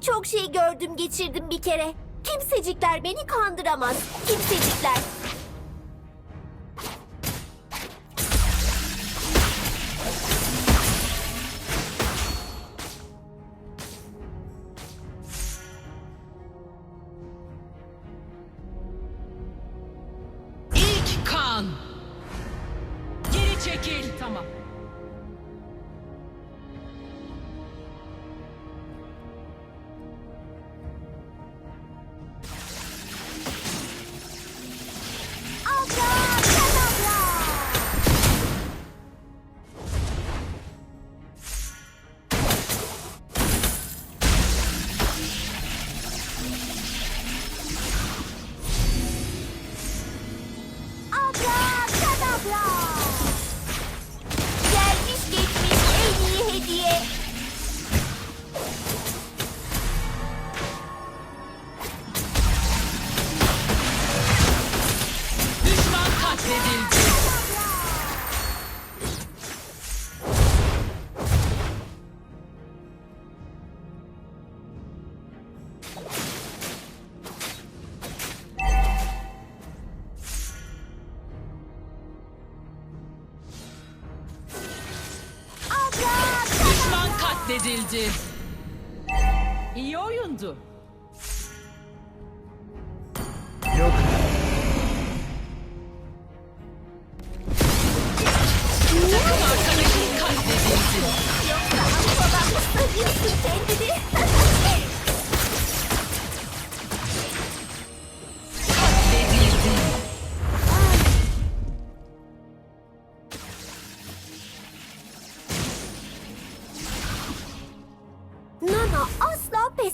Çok şey gördüm geçirdim bir kere. Kimsecikler beni kandıramaz. Kimsecikler. İlk kan. Geri çekil. Tamam.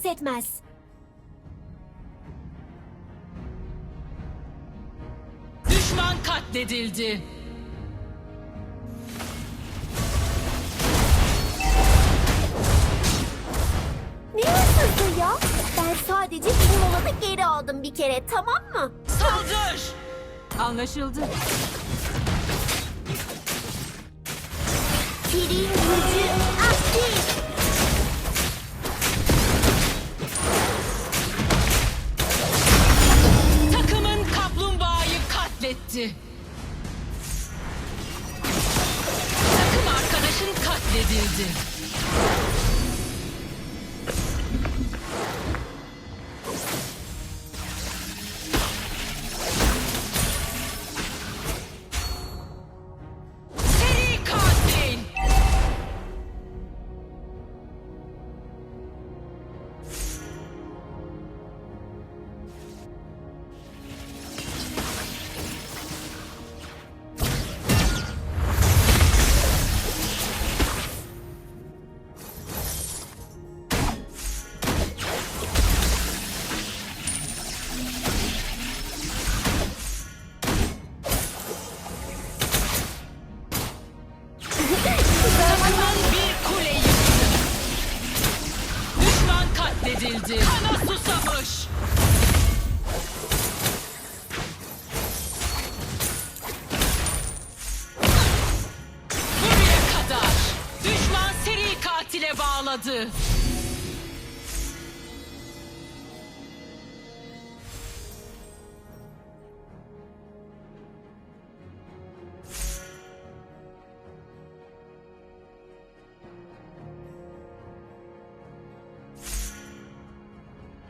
Etmez. Düşman katledildi. Ne hırsızlığı ya? Ben sadece benim olanı geri aldım bir kere tamam mı? Saldır. Anlaşıldı. Pirin gücü aktif. Katletti. Takım arkadaşın katledildi. Bağladı.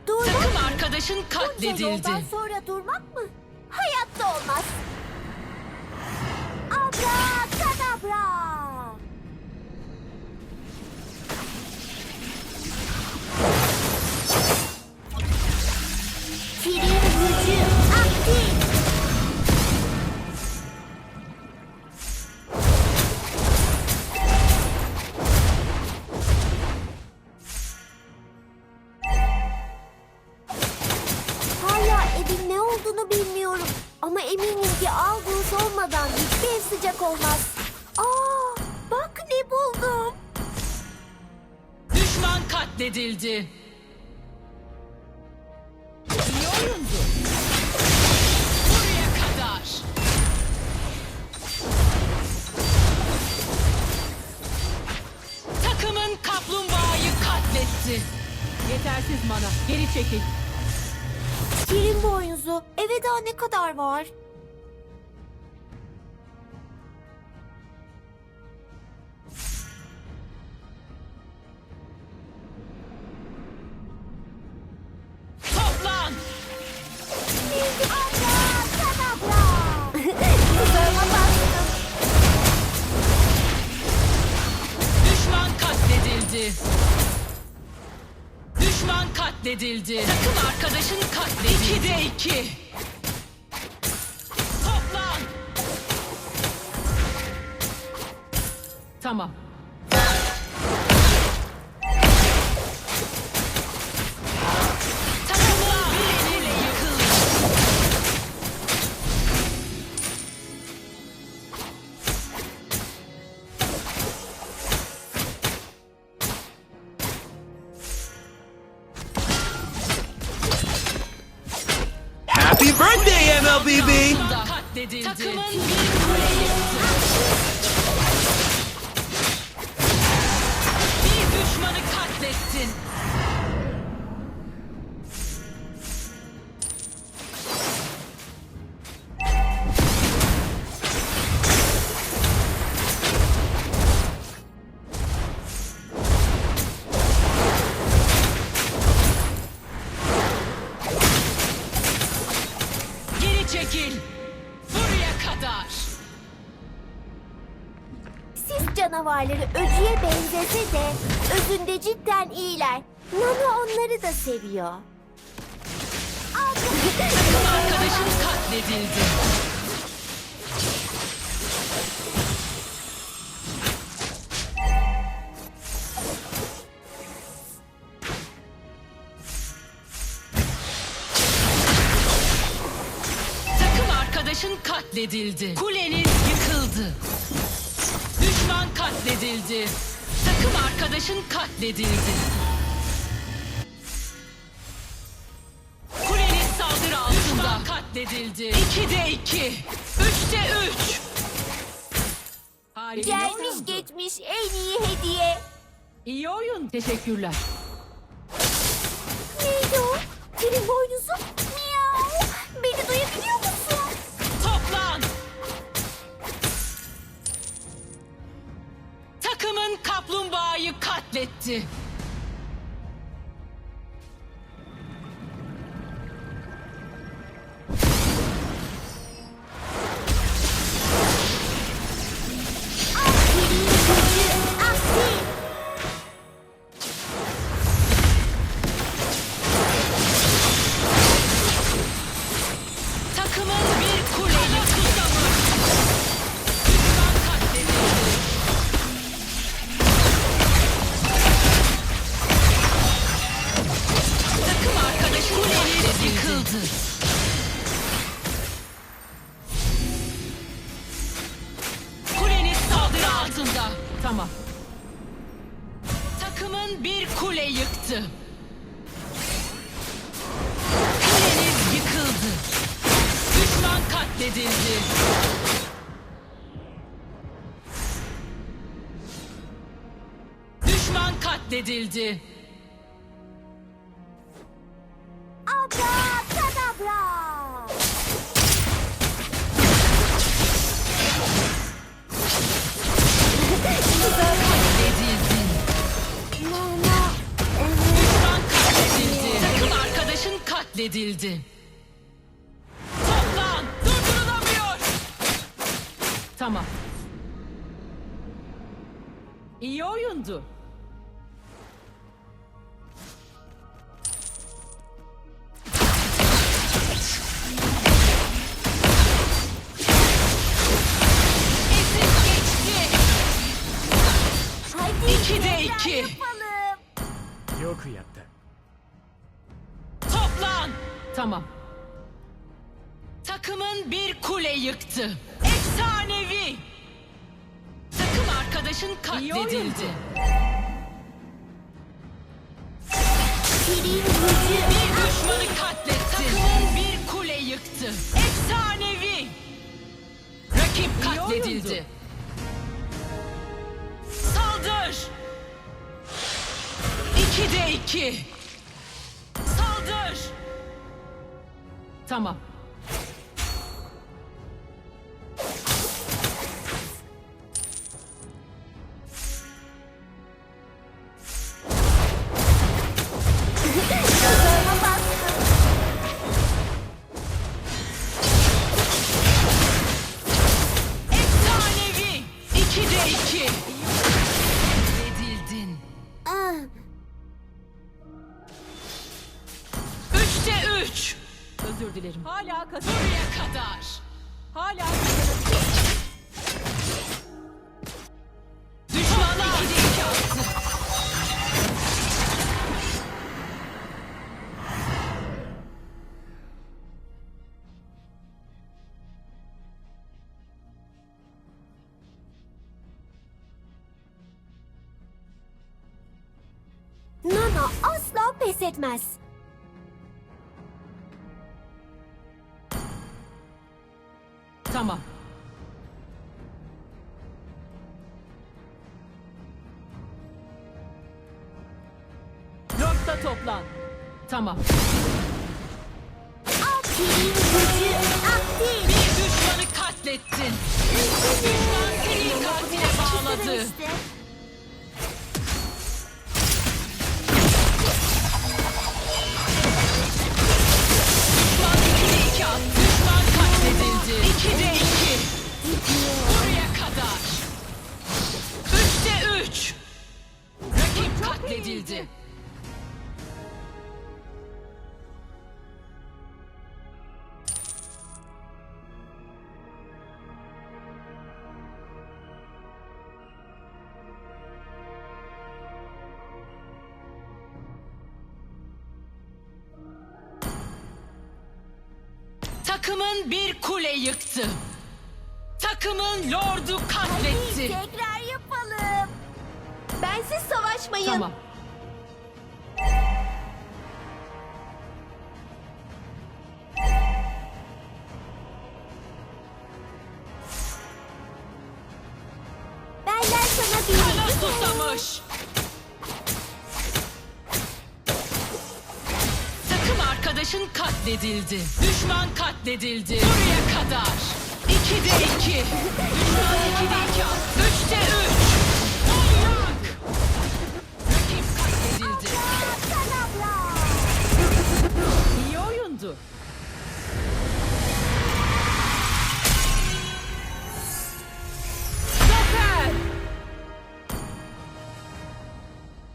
Durmak Takım arkadaşın Bunca katledildi. yoldan sonra durmak mı? Hayatta olmaz. Ama eminim ki Algus olmadan hiçbir ev sıcak olmaz. Aa, bak ne buldum. Düşman katledildi. İyi oyundu. Buraya kadar. Takımın kaplumbağayı katletti. Yetersiz mana. Geri çekil. Eve daha ne kadar var? Toplan. Düşman katledildi. Katledildi. Takım arkadaşın katledildi. 2'de 2. Toplan. Tamam. Birthday, MLBB! katledildi. Takımın bir kule yıktı. Bir düşmanı katlettin. Canavarları öcüye benzese de özünde cidden iyiler. Nana onları da seviyor. Takım arkadaşın katledildi. Takım arkadaşın katledildi. Kuleniz yıkıldı. Katledildi. Takım arkadaşın katledildi. Kuleniz saldırı altında. Katledildi. 2'de 2. 3'te 3. Harika. Gelmiş geçmiş en iyi hediye. İyi oyun. Teşekkürler. Neydi o? Şirin boynuzu? Takımın kaplumbağayı katletti. Kule yıktı. Kuleniz yıkıldı. Düşman katledildi. Düşman katledildi. Katledildi. Toplan! Durdurulamıyor! Tamam. İyi oyundu. Yıktı. Efsanevi! Takım arkadaşın katledildi. Gücü Bir düşmanı katletti. Takımın bir kule yıktı. Efsanevi! Rakip katledildi. Saldır! İki de iki. Saldır. Tamam. Üçte üç. Özür dilerim. Hala kazan. Buraya kadar. Hala kazanabilir. Düşmanlar ikide iki attı. Nana asla pes etmez. Tamam. Lord'da toplan. Tamam. Aktivin gücü aktif. Bir düşmanı katlettin. Düşman seni katile bağladı. İşte. Takımın bir kule yıktı. Takımın lordu katletti. Tekrar yapalım. Bensiz savaşmayın. Tamam. katledildi. Düşman katledildi. Buraya kadar. 2'de 2. Düşman 2'de 2 attı. 3'te 3. Manyak. Rakip katledildi. İyi oyundu.